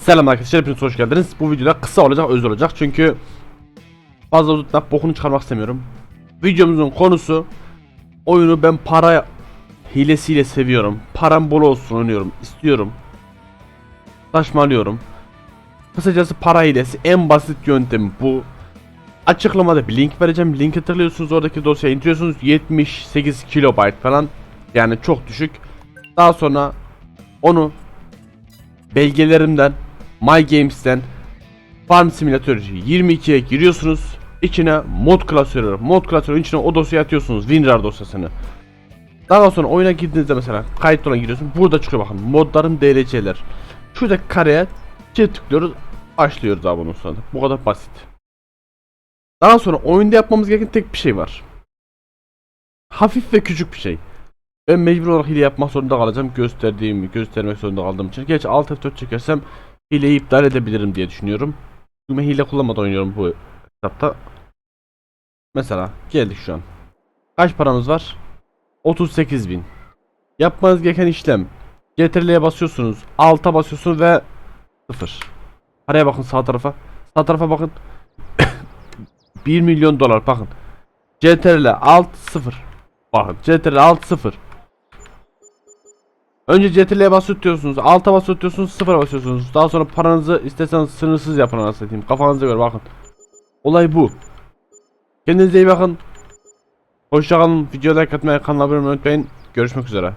Selam arkadaşlar hepiniz hoş geldiniz. Bu videoda kısa olacak öz olacak çünkü fazla uzatmak bokunu çıkarmak istemiyorum. Videomuzun konusu oyunu ben para hilesiyle seviyorum. Param bol olsun oynuyorum istiyorum. Saçmalıyorum. Kısacası para hilesi en basit yöntem bu. Açıklamada bir link vereceğim. Linke tıklıyorsunuz oradaki dosyayı indiriyorsunuz. 78 kilobayt falan. Yani çok düşük. Daha sonra onu belgelerimden My Games'ten Farm Simulator 22'ye giriyorsunuz. İçine mod klasörü, mod klasörün içine o dosyayı atıyorsunuz. WinRAR dosyasını. Daha sonra oyuna girdiğinizde mesela kayıt olan giriyorsun. Burada çıkıyor bakın modların DLC'ler. Şuradaki kareye çift tıklıyoruz. Başlıyoruz abi bunun sonra. Bu kadar basit. Daha sonra oyunda yapmamız gereken tek bir şey var. Hafif ve küçük bir şey. Ben mecbur olarak hile yapmak zorunda kalacağım. Gösterdiğimi göstermek zorunda kaldığım için. Geç alt F4 çekersem hileyi iptal edebilirim diye düşünüyorum. Çünkü hile kullanmadan oynuyorum bu hesapta. Mesela geldik şu an. Kaç paramız var? 38.000. Yapmanız gereken işlem. CTRL'ye basıyorsunuz. Alta basıyorsunuz ve 0. Paraya bakın sağ tarafa. Sağ tarafa bakın. 1 milyon dolar bakın. CTRL alt 0. Bakın CTRL alt 0. Önce CTRL'ye basılı tutuyorsunuz. Alta basılı tutuyorsunuz. Sıfıra basıyorsunuz. Daha sonra paranızı isterseniz sınırsız yapın anasını satayım. Kafanıza göre bakın. Olay bu. Kendinize iyi bakın. Hoşçakalın. Videoya like atmayı, kanala abone olmayı unutmayın. Görüşmek üzere.